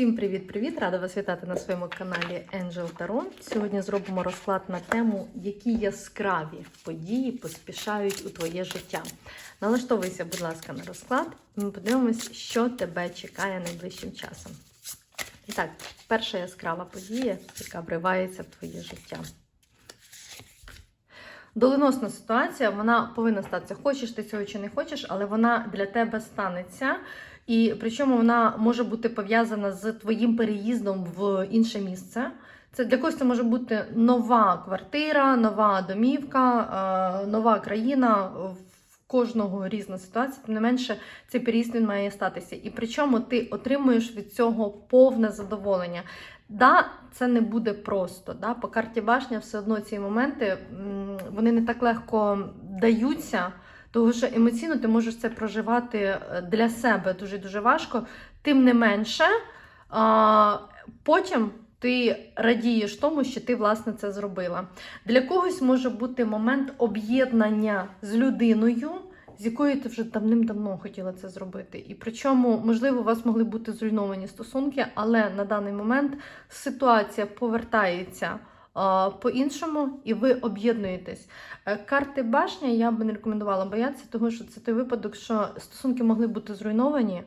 Всім привіт-привіт! Рада вас вітати на своєму каналі Angel Tarot. Сьогодні зробимо розклад на тему, які яскраві події поспішають у твоє життя. Налаштовуйся, будь ласка, на розклад, і ми подивимось, що тебе чекає найближчим часом. І так, перша яскрава подія, яка вривається в твоє життя. Доленосна ситуація, вона повинна статися. Хочеш ти цього чи не хочеш, але вона для тебе станеться. І причому вона може бути пов'язана з твоїм переїздом в інше місце. Це для когось це може бути нова квартира, нова домівка, е, нова країна. В кожного різна ситуація, тим не менше, цей переїзд він має статися. І причому ти отримуєш від цього повне задоволення. Да, це не буде просто. Да? По карті башня все одно ці моменти вони не так легко даються. Тому що емоційно ти можеш це проживати е, для себе дуже дуже важко. Тим не менше, потім ти радієш тому, що ти власне це зробила. Для когось може бути момент об'єднання з людиною, з якою ти вже давним-давно хотіла це зробити. І причому, можливо, у вас могли бути зруйновані стосунки, але на даний момент ситуація повертається по-іншому, і ви об'єднуєтесь. Е, Карти башня я би не рекомендувала боятися, тому що це той випадок, що стосунки могли бути зруйновані,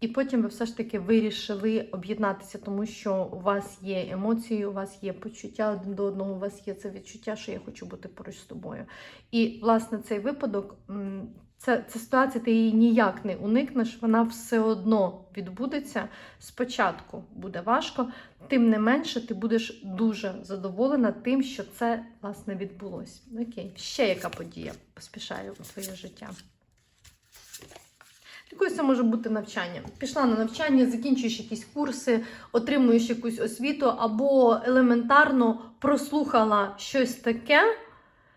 і потім ви все ж таки вирішили об'єднатися, тому що у вас є емоції, у вас є почуття один до одного, у вас є це відчуття, що я хочу бути поруч з тобою. І, власне, цей випадок, це, це ситуація, ти її ніяк не уникнеш, вона все одно відбудеться. Спочатку буде важко, тим не менше, ти будеш дуже задоволена тим, що це власне відбулося. Окей, ще яка подія поспішає у твоє життя. Якось це може бути навчання. Пішла на навчання, закінчуєш якісь курси, отримуєш якусь освіту, або елементарно прослухала щось таке,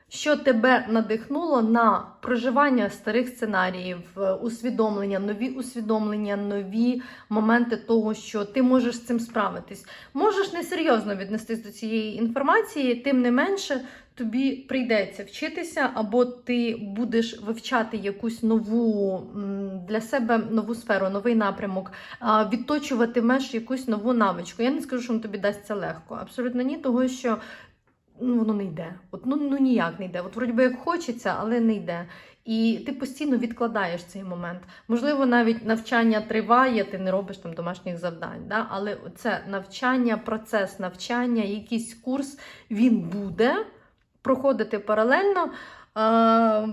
що тебе надихнуло на проживання старих сценаріїв, е, усвідомлення, нові усвідомлення, нові моменти того, що ти можеш з цим справитись. Можеш несерйозно віднестись до цієї інформації, тим не менше. Тобі прийдеться вчитися, або ти будеш вивчати якусь нову для себе нову сферу, новий напрямок, а, відточуватимеш якусь нову навичку. Я не скажу, що тобі дасть легко. Абсолютно ні, того що ну, воно не йде. От, ну, ну ніяк не йде. От вроді би як хочеться, але не йде. І ти постійно відкладаєш цей момент. Можливо, навіть навчання триває, ти не робиш там домашніх завдань. Да? Але це навчання, процес навчання, якийсь курс, він буде проходити паралельно. Е,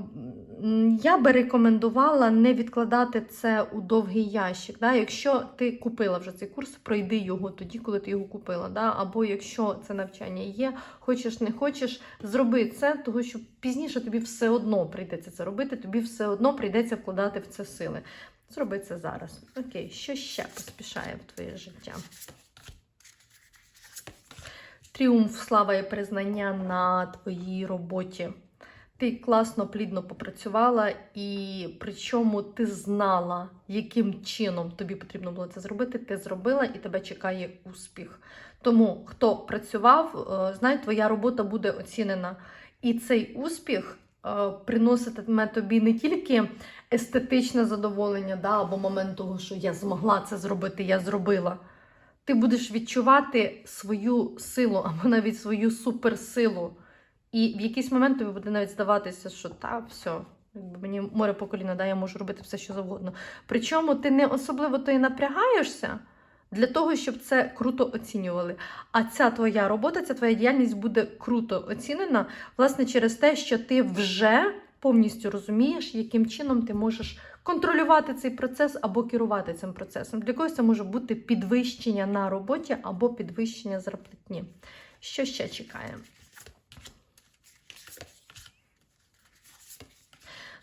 Я би рекомендувала не відкладати це у довгий ящик. Да? Якщо ти купила вже цей курс, пройди його тоді, коли ти його купила. Да? Або якщо це навчання є, хочеш не хочеш, зроби це, тому що пізніше тобі все одно прийдеться це робити, тобі все одно прийдеться вкладати в це сили. Зроби це зараз. Окей, що ще поспішає в твоє життя? Тріумф, слава і признання на твоїй роботі. Ти класно, плідно попрацювала, і причому ти знала, яким чином тобі потрібно було це зробити. Ти зробила і тебе чекає успіх. Тому, хто працював, е, знай, твоя робота буде оцінена. І цей успіх е, приноситиме тобі не тільки естетичне задоволення, да, або момент того, що я змогла це зробити, я зробила. Ти будеш відчувати свою силу або навіть свою суперсилу. І в якийсь момент тобі буде навіть здаватися, що та, все, мені море по коліна, да, я можу робити все, що завгодно. Причому ти не особливо то і напрягаєшся для того, щоб це круто оцінювали. А ця твоя робота, ця твоя діяльність буде круто оцінена, власне, через те, що ти вже повністю розумієш, яким чином ти можеш контролювати цей процес або керувати цим процесом. Для когось це може бути підвищення на роботі або підвищення зарплатні. Що ще чекає?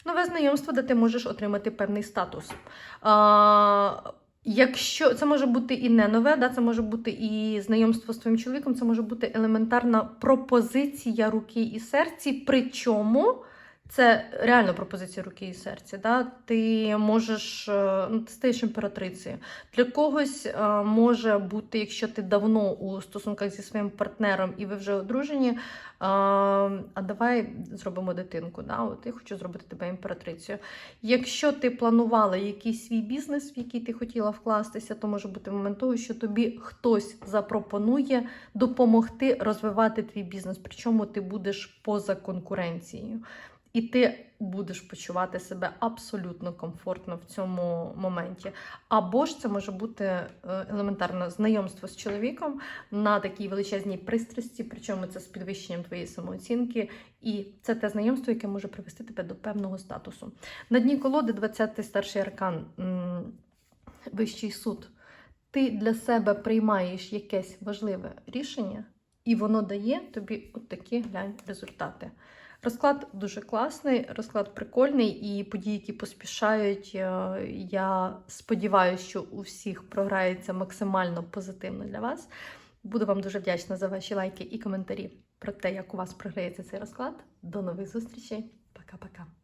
Нове знайомство, де ти можеш отримати певний статус. А, Якщо це може бути і не нове, да, це може бути і знайомство з твоїм чоловіком, це може бути елементарна пропозиція руки і серці. Причому Це реально пропозиція руки і серця. Да? Ти можеш е, ну, ти стаєш імператрицею. Для когось е, може бути, якщо ти давно у стосунках зі своїм партнером і ви вже одружені. е, А давай зробимо дитинку. Да? От я хочу зробити тебе імператрицею. Якщо ти планувала якийсь свій бізнес, в який ти хотіла вкластися, то може бути момент того, що тобі хтось запропонує допомогти розвивати твій бізнес. Причому ти будеш поза конкуренцією. І ти будеш почувати себе абсолютно комфортно в цьому моменті. Або ж це може бути е, елементарне знайомство з чоловіком на такій величезній пристрасті, причому це з підвищенням твоєї самооцінки, і це те знайомство, яке може привести тебе до певного статусу. На дні колоди 20-й старший аркан, вищий суд. Ти для себе приймаєш якесь важливе рішення, і воно дає тобі от такі глянь результати. Розклад дуже класний, розклад прикольний, і події, які поспішають. е, Я сподіваюся, що у всіх програється максимально позитивно для вас. Буду вам дуже вдячна за ваші лайки і коментарі про те, як у вас програється цей розклад. До нових зустрічей. Пока-пока.